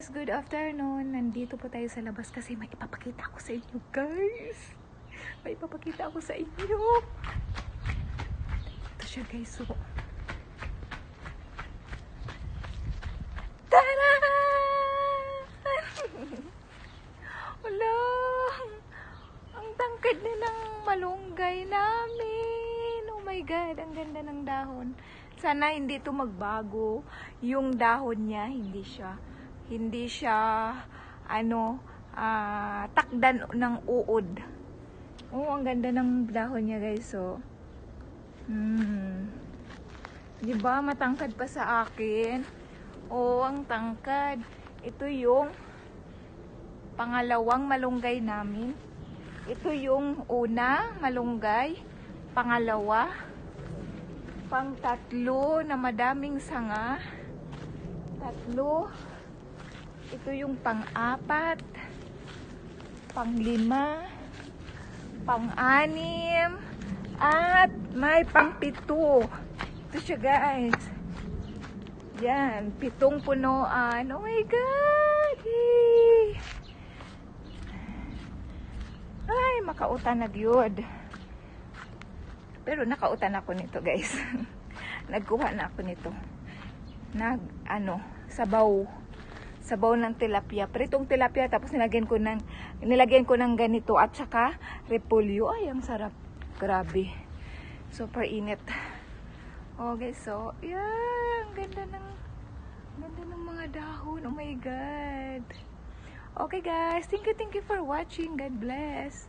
Good afternoon. Nandito po tayo sa labas kasi may ipapakita ako sa inyo, guys. May ipapakita ako sa inyo. Ito siya, guys. So, Tara! Wala! Ang tangkad na ng malunggay namin. Oh my God, ang ganda ng dahon. Sana hindi ito magbago. Yung dahon niya, hindi siya, hindi siya, ano, ah, takdan ng uod. Oh, ang ganda ng dahon niya, guys. So, hmm. Di ba matangkad pa sa akin? Oo, ang tangkad. Ito yung pangalawang malunggay namin. Ito yung una, malunggay. Pangalawa. Pangtatlo na madaming sanga. Tatlo. Ito yung pang-apat. Panglima. Pang-anim. At may pang-pito. Ito siya guys. Yan, pitong punuan. Oh my God! Yay! Ay, makautan na gyud. Pero nakautan ako nito, guys. Nagkuha na ako nito. Nag, ano, sabaw. Sabaw ng tilapia. Pritong tilapia, tapos nilagyan ko ng, nilagyan ko ng ganito at saka repolyo. Ay, ang sarap. Grabe. Super init. Guys, so, yeah, ang ganda ng, ganda ng mga dahon. Oh my God. Okay, guys, thank you, thank you for watching. God bless.